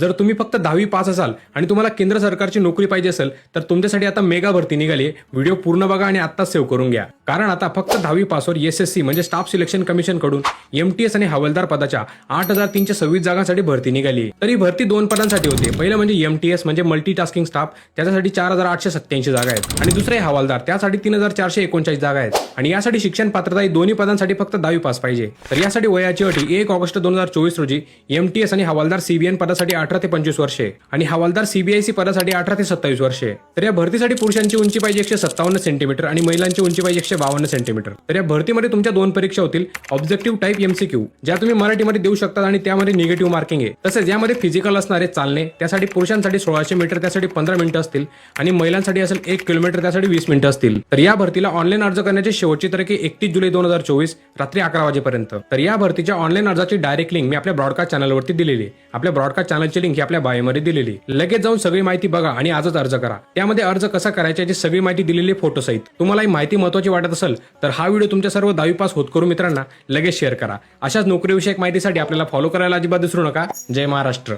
जर तुम्ही फक्त दहावी पास असाल आणि तुम्हाला केंद्र सरकारची नोकरी पाहिजे असेल तर तुमच्यासाठी आता मेगा भरती निघाली व्हिडिओ पूर्ण बघा आणि आत्ताच सेव्ह करून घ्या. कारण आता फक्त दहावी पासवर एस एस सी म्हणजे स्टाफ सिलेक्शन कमिशनकडून एस आणि हवालदार पदाच्या आठ हजार तीनशे सव्वीस जागांसाठी भरती निघाली. तरी भरती दोन पदांसाठी होते. पहिलं म्हणजे एमटीएस म्हणजे मल्टी टास्किंग स्टाफ त्याच्यासाठी चार हजार आठशे सत्याऐंशी जागा आहेत. आणि दुसरे हवालदार त्यासाठी तीन हजार चारशे एकोणचाळीस जागा आहेत. आणि यासाठी शिक्षण पात्रता ही दोन्ही पदांसाठी फक्त दहावी पास पाहिजे. तर यासाठी वयाची अटी एक ऑगस्ट दोन हजार चोवीस रोजी एमटीएस आणि हवालदार सीबीएन पदासाठी अठरा ते पंचवीस वर्षे आणि हवालदार सीबीआयसी पदासाठी अठरा ते सत्तावीस वर्षे. तर या भरतीसाठी पुरुषांची उंची पाहिजे एकशे सत्तावन्न सेंटीमीटर आणि महिलांची उंची पाहिजे एकशे बावन्न सेंटीमीटर तर या भरतीमध्ये तुमच्या दोन परीक्षा होतील. ऑब्जेक्टिव्ह टाईप एमसीक्यू ज्या तुम्ही मराठीमध्ये देऊ शकता आणि त्यामध्ये निगेटिव्ह मार्किंग आहे. तसेच यामध्ये फिजिकल असणारे चालणे त्यासाठी पुरुषांसाठी सोळाशे मीटर त्यासाठी पंधरा मिनिटं असतील. आणि महिलांसाठी असेल एक किलोमीटर त्यासाठी वीस मिनिटं असतील. तर या भरतीला ऑनलाईन अर्ज करण्याची शेवटची तारीख एकतीस जुलै दोन हजार चोवीस रात्री अकरा वाजेपर्यंत. तर या भरतीच्या ऑनलाईन अर्जाची डायरेक्ट लिंक मी आपल्या ब्रॉडकास्ट चॅनलवरती दिलेली आपल्या ब्रॉडकास्ट चॅनलची लिंक ही आपल्या बायोमध्ये दिलेली लगेच जाऊन सगळी माहिती बघा आणि आजच अर्ज करा. त्यामध्ये अर्ज कसा करायचा याची सगळी माहिती दिलेली फोटो सहित. तुम्हाला ही माहिती महत्वाची वाटत असेल तर हा व्हिडिओ तुमच्या सर्व दहावी पास होत करू मित्रांना लगेच शेअर करा. अशाच नोकरीविषयक माहितीसाठी आपल्याला फॉलो करायला अजिबात विसरू नका. जय महाराष्ट्र.